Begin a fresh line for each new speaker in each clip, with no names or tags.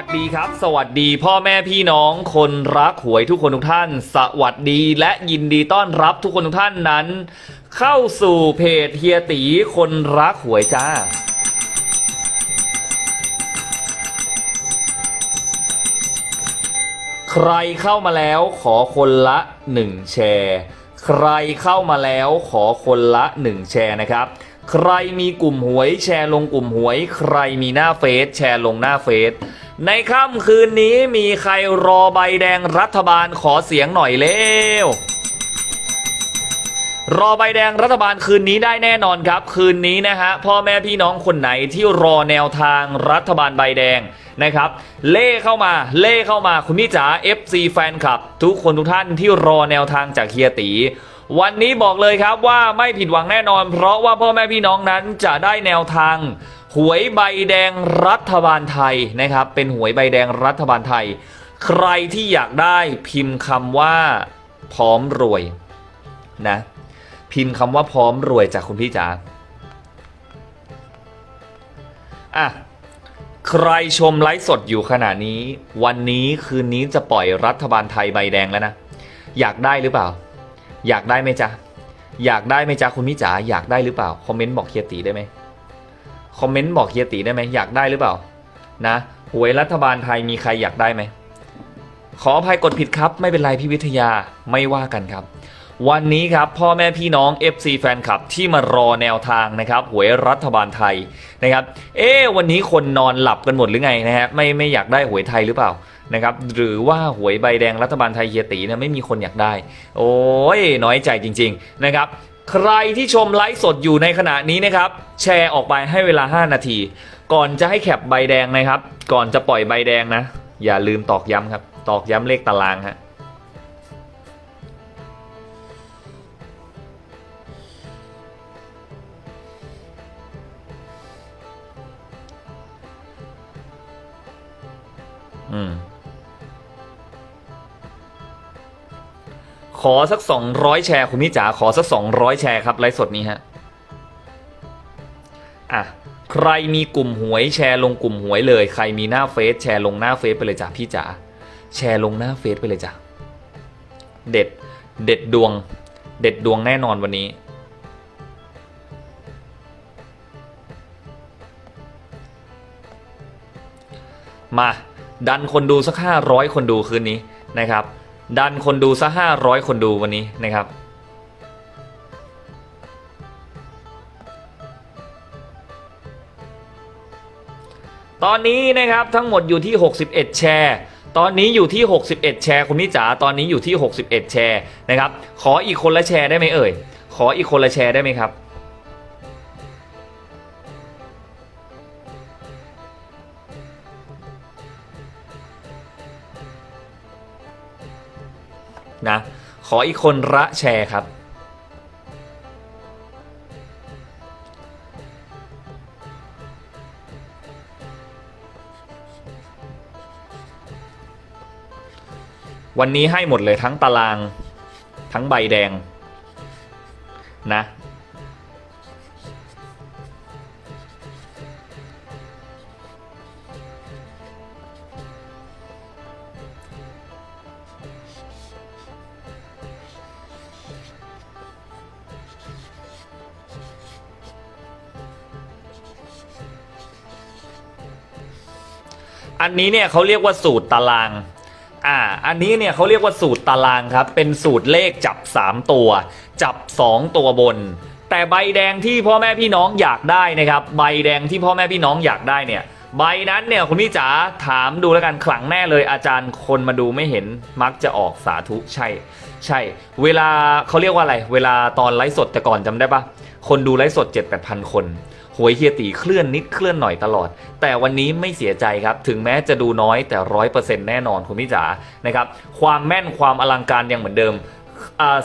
วัสดีครับ สวัสดีพ่อแม่พี่น้องคนรักหวยทุกคนทุกท่าน สวัสดีและยินดีต้อนรับทุกคนทุกท่านนั้น เข้าสู่เพจเฮียตีคนรักหวยจ้า ใครเข้ามาแล้วขอคนละ1แชร์ใครเข้ามาแล้วขอคนละ1แชร์นะครับใครมีกลุ่มหวยแชร์ลงกลุ่มหวย ใครมีหน้าเฟซแชร์ลงหน้าเฟซ ในค่ำคืนนี้มีใครรอใบแดงรัฐบาลขอเสียงหน่อยเร็วรอใบแดงรัฐบาลคืนนี้ได้แน่นอนครับ คืนนี้นะฮะพ่อแม่พี่น้องคนไหนที่รอแนวทางรัฐบาลใบแดงนะครับ เล่เข้ามาเล่เข้ามาคุณพี่จ๋า FC แฟนคลับ ทุกคนทุกท่านที่รอแนวทางจากเฮียตี วันนี้บอกเลยครับว่าไม่ผิดหวังแน่นอน เพราะว่าพ่อแม่พี่น้องนั้นจะได้แนวทาง หวยใบแดงรัฐบาลไทยนะครับ เป็นหวยใบแดงรัฐบาลไทย ใครที่อยากได้พิมพ์คำว่าพร้อมรวยนะ พิมพ์คำว่าพร้อมรวยจากคุณพี่จ๋าอะใครชมไลฟ์สดอยู่ขณะนี้ วันนี้คืนนี้จะปล่อยรัฐบาลไทยใบแดงแล้วนะ อยากได้หรือเปล่า อยากได้ไหมจ๊ะ อยากได้ไหมจ๊ะคุณพี่จ๋าอยากได้หรือเปล่า คอมเมนต์บอกเฮียตีได้ไหม คอมเมนต์บอกเฮียตีได้ไหมอยากได้หรือเปล่า นะหวยรัฐบาลไทยมีใครอยากได้ไหม ขออภัยกดผิดครับ ไม่เป็นไรพี่วิทยาไม่ว่ากันครับ วันนี้ครับพ่อแม่พี่น้อง FC แฟนคลับที่มารอแนวทางนะครับหวยรัฐบาลไทยนะครับ เอ๊วันนี้คนนอนหลับกันหมดหรือไงนะฮะไม่ไม่อยากได้หวยไทยหรือเปล่านะครับหรือว่าหวยใบแดงรัฐบาลไทยเฮียตีเนี่ยไม่มีคนอยากได้ โอ้ยน้อยใจจริง ๆ นะครับ ใครที่ชมไลฟ์สดอยู่ในขณะนี้นะครับ แชร์ออกไปให้เวลา 5 นาที ก่อนจะให้แคปใบแดงนะครับ ก่อนจะปล่อยใบแดงนะ อย่าลืมตอกย้ำครับ ตอกย้ำเลขตารางฮะอืม ขอสักสองร้อยแชร์คุณพี่จ๋าขอสักสองร้อยแชร์ครับไลฟ์สดนี้ฮะอะใครมีกลุ่มหวยแชร์ลงกลุ่มหวยเลย ใครมีหน้าเฟซแชร์ลงหน้าเฟซไปเลยจ้ะพี่จ๋าแชร์ลงหน้าเฟซไปเลยจ้ะเด็ดเด็ดดวง เด็ดดวงแน่นอนวันนี้ มาดันคนดูสักห้าร้อยคนดูคืนนี้นะครับ ดันคนดูสักห้าร้อยคนดูวันนี้นะครับ ตอนนี้นะครับทั้งหมดอยู่ที่ 61 แชร์ตอนนี้อยู่ที่ 61 แชร์คุณพี่จ๋าตอนนี้อยู่ที่ 61 แชร์นะครับ ขออีกคนละแชร์ได้ไหมเอ่ย ขออีกคนละแชร์ได้ไหมครับ นะ ขออีกคนระแชร์ครับ วันนี้ให้หมดเลยทั้งตารางทั้งใบแดงนะ อันนี้เนี่ยเขาเรียกว่าสูตรตาราง อ่า อันนี้เนี่ยเขาเรียกว่าสูตรตารางครับ เป็นสูตรเลขจับ 3 ตัว จับ 2 ตัวบน แต่ใบแดงที่พ่อแม่พี่น้องอยากได้นะครับ ใบแดงที่พ่อแม่พี่น้องอยากได้เนี่ย ใบนั้นเนี่ยคุณพี่จ๋าถามดูแล้วกันขลังแน่เลยอาจารย์คนมาดูไม่เห็นมักจะออกสาธุใช่ ใช่ เวลาเขาเรียกว่าอะไร เวลาตอนไลฟ์สดแต่ก่อนจำได้ปะคนดูไลฟ์สด 7-8,000 คน หวยเฮียตีเคลื่อนนิดเคลื่อนหน่อยตลอด แต่วันนี้ไม่เสียใจครับ ถึงแม้จะดูน้อยแต่ร้อยเปอร์เซ็นต์แน่นอนคุณพี่จ๋านะครับความแม่นความอลังการยังเหมือนเดิม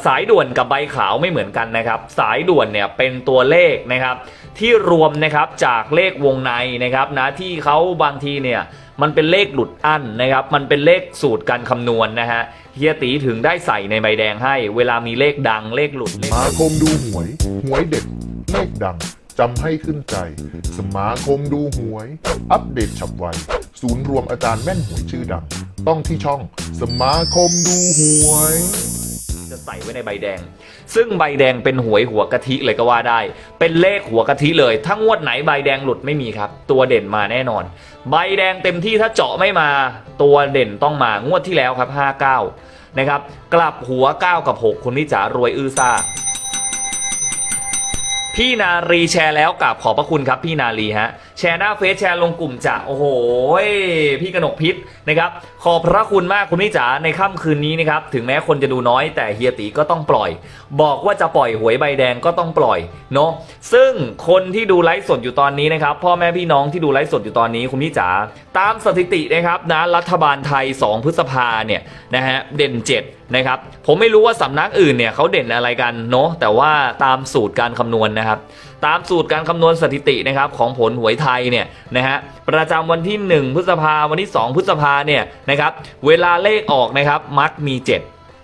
สายด่วนกับใบขาวไม่เหมือนกันนะครับ สายด่วนเนี่ยเป็นตัวเลขนะครับ ที่รวมนะครับจากเลขวงในนะครับนะที่เขาบางทีเนี่ยมันเป็นเลขหลุดอั้นนะครับ มันเป็นเลขสูตรการคำนวณนะฮะเฮียตีถึงได้ใส่ในใบแดงให้ เวลามีเลขดังเลขหลุด
มาคมดูหวย หวยเด็ดเลขดัง จำให้ขึ้นใจ สมาคมดูหวย อัปเดตฉับไว ศูนย์รวมอาจารย์แม่นหวยชื่อดัง ต้องที่ช่องสมาคมดูหวย
จะใส่ไว้ในใบแดง ซึ่งใบแดงเป็นหวยหัวกะทิเลยก็ว่าได้ เป็นเลขหัวกะทิเลยถ้างวดไหนใบแดงหลุดไม่มีครับ ตัวเด่นมาแน่นอน ใบแดงเต็มที่ถ้าเจาะไม่มา ตัวเด่นต้องมางวดที่แล้วครับ 59 นะครับ กลับหัว 9 กับ 6 คุณนิจารวยอื้อซ่า พี่นารีแชร์แล้วกับขอบพระคุณครับพี่นารีฮะแชร์หน้าเฟซแชร์ลงกลุ่มจะโอ้โหพี่กนกพิษนะครับขอบพระคุณมากคุณพี่จ๋าในค่ำคืนนี้นะครับถึงแม้คนจะดูน้อยแต่เฮียตีก็ต้องปล่อย บอกว่าจะปล่อยหวยใบแดงก็ต้องปล่อยเนาะซึ่งคนที่ดูไลฟ์สดอยู่ตอนนี้นะครับพ่อแม่พี่น้องที่ดูไลฟ์สดอยู่ตอนนี้คุณพี่จ๋าตามสถิตินะครับนะรัฐบาลไทย 2 พฤษภาเนี่ยนะฮะเด่น 7นะครับผมไม่รู้ว่าสำนักอื่นเนี่ยเขาเด่นอะไรกันเนาะแต่ว่าตามสูตรการคำนวณนะครับ ตามสูตรการคำนวณสถิตินะครับของผลหวยไทยเนี่ยนะฮะประจำวันที่ 1 พฤษภาวันที่ 2 พฤษภาเนี่ยนะครับเวลาเลขออกนะครับมักมี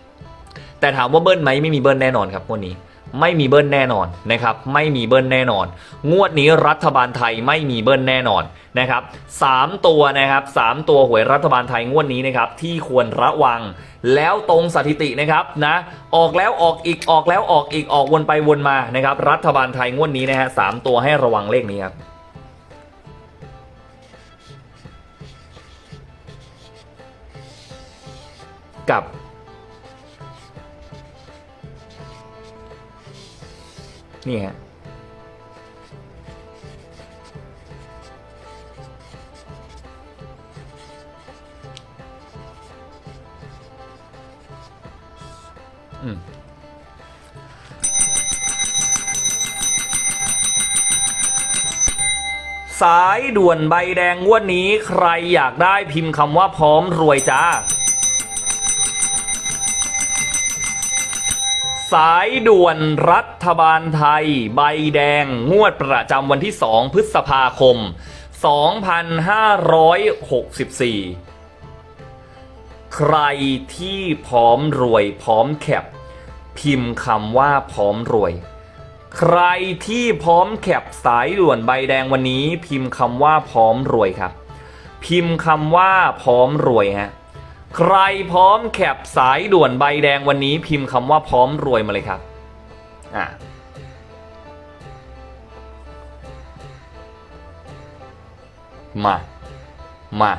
7 แต่ถามว่าเบิ้ลไหมไม่มีเบิ้ลแน่นอนครับงวดนี้ ไม่มีเบิ้ลแน่นอนนะครับไม่มีเบิ้ลแน่นอน งวดนี้รัฐบาลไทยไม่มีเบิ้ลแน่นอนนะครับสามตัวนะครับสามตัวหวยรัฐบาลไทยงวดนี้นะครับที่ควรระวัง แล้วตรงสถิตินะครับนะออกแล้วออกอีกออกแล้วออกอีกออกวนไปวนมานะครับรัฐบาลไทยงวดนี้นะฮะสามตัวให้ระวังเลขนี้ครับกับ นี่ฮะอืมสายด่วนใบแดงงวดนี้ใครอยากได้พิมพ์คำว่าพร้อมรวยจ้า สายด่วนรัฐบาลไทย ใบแดงงวดประจำวันที่ 2 พฤษภาคม 2564 ใครที่พร้อมรวยพร้อมแคป พิมพ์คำว่าพร้อมรวย ใครที่พร้อมแคปสายด่วนใบแดงวันนี้ พิมพ์คำว่าพร้อมรวยครับ พิมพ์คำว่าพร้อมรวยฮะ ใครพร้อมแคปสายด่วนใบแดงวันนี้พิมพ์คำว่าพร้อมรวยมาเลยครับอะมา มา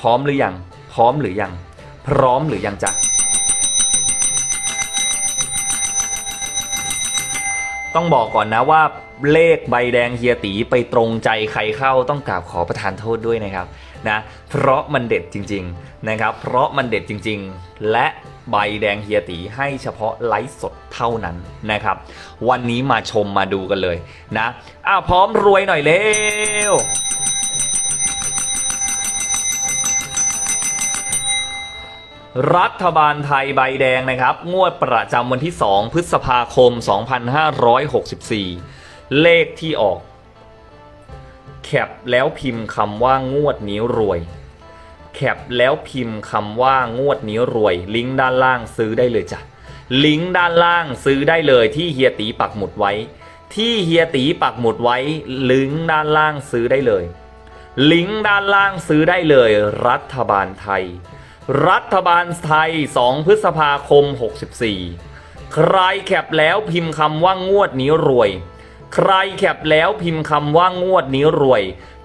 พร้อมหรือยัง พร้อมหรือยัง พร้อมหรือยังจ๊ะต้องบอกก่อนนะว่าเลขใบแดงเฮียตีไปตรงใจใครเข้าต้องกราบขอประทานโทษด้วยนะครับ นะเพราะมันเด็ดจริงๆนะครับเพราะมันเด็ดจริง ๆ และใบแดงเฮียตีให้เฉพาะไลฟ์สดเท่านั้นนะครับ วันนี้มาชมมาดูกันเลยนะอ้าวพร้อมรวยหน่อยเร็วรัฐบาลไทยใบแดงนะครับ งวดประจำวันที่ 2 พฤษภาคม 2564 เลขที่ออก คปแล้วพิมพ์คำว่างวดนี้รวย แคปแล้วพิมพ์คำว่างวดนี้รวย ลิงก์ด้านล่างซื้อได้เลยจ้ะ ลิงก์ด้านล่างซื้อได้เลยที่เฮียตีปักหมุดไว้ ที่เฮียตีปักหมุดไว้ ลิงก์ด้านล่างซื้อได้เลย ลิงก์ด้านล่างซื้อได้เลย รัฐบาลไทย รัฐบาลไทย 2 พฤษภาคม 64 ใครแคปแล้วพิมพ์คำว่างวดนี้รวย ใครแคปแล้วพิมพ์คำว่างวดนี้รวย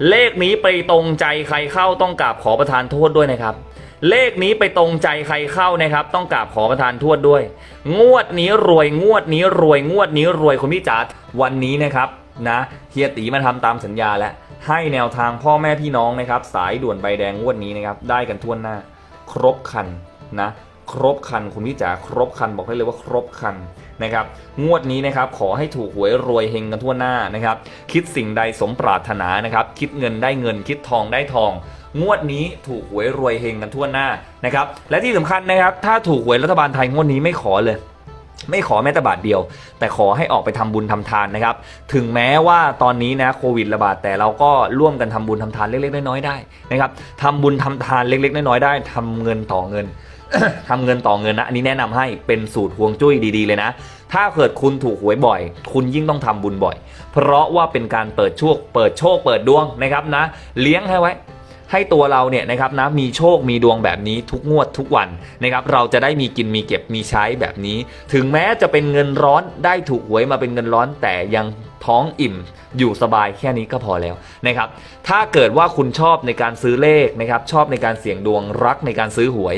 เลขนี้ไปตรงใจใครเข้าต้องกราบขอประทานโทษด้วยนะครับ เลขนี้ไปตรงใจใครเข้านะครับ ต้องกราบขอประทานโทษด้วย งวดนี้รวยงวดนี้รวยงวดนี้รวยคุณพี่จ๋าวันนี้นะครับนะเฮียตีมาทำตามสัญญาแล้วให้แนวทางพ่อแม่พี่น้องนะครับ สายด่วนใบแดงงวดนี้นะครับ ได้กันทั่วหน้า ครบคันนะ ครบคันคุณพี่จ๋าครบคันบอกได้เลยว่าครบคันนะครับงวดนี้นะครับขอให้ถูกหวยรวยเฮงกันทั่วหน้านะครับคิดสิ่งใดสมปรารถนานะครับคิดเงินได้เงินคิดทองได้ทอง งวดนี้ถูกหวยรวยเฮงกันทั่วหน้านะครับและที่สำคัญนะครับถ้าถูกหวยรัฐบาลไทยงวดนี้ไม่ขอเลยไม่ขอแม้แต่บาทเดียว แต่ขอให้ออกไปทำบุญทำทานนะครับ ถึงแม้ว่าตอนนี้นะโควิดระบาดแต่เราก็ร่วมกันทำบุญทำทานเล็กๆน้อยๆได้นะครับทำบุญทำทานเล็กๆน้อยๆได้ทำเงินต่อเงิน ทำเงินต่อเงินนะอันนี้แนะนำให้เป็นสูตรห่วงจุ้ยดีๆเลยนะ ถ้าเกิดคุณถูกหวยบ่อย คุณยิ่งต้องทำบุญบ่อย เพราะว่าเป็นการเปิดโชคเปิดโชคเปิดดวงนะครับนะ เลี้ยงให้ไว้ ให้ตัวเราเนี่ยนะครับนะมีโชคมีดวงแบบนี้ทุกงวดทุกวันนะครับเราจะได้มีกินมีเก็บมีใช้แบบนี้ ถึงแม้จะเป็นเงินร้อนได้ถูกหวยมาเป็นเงินร้อนแต่ยัง ท้องอิ่มอยู่สบายแค่นี้ก็พอแล้วนะครับถ้าเกิดว่าคุณชอบในการซื้อเลขนะครับชอบในการเสี่ยงดวงรักในการซื้อหวย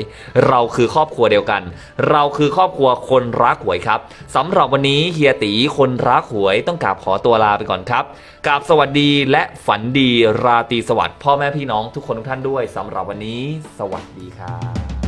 เราคือครอบครัวเดียวกัน เราคือครอบครัวคนรักหวยครับสำหรับวันนี้เฮียตีคนรักหวยต้องกราบขอตัวลาไปก่อนครับกราบสวัสดีและฝันดีราตรีสวัสดิ์พ่อแม่พี่น้องทุกคนทุกท่านด้วยสำหรับวันนี้ สวัสดีครับ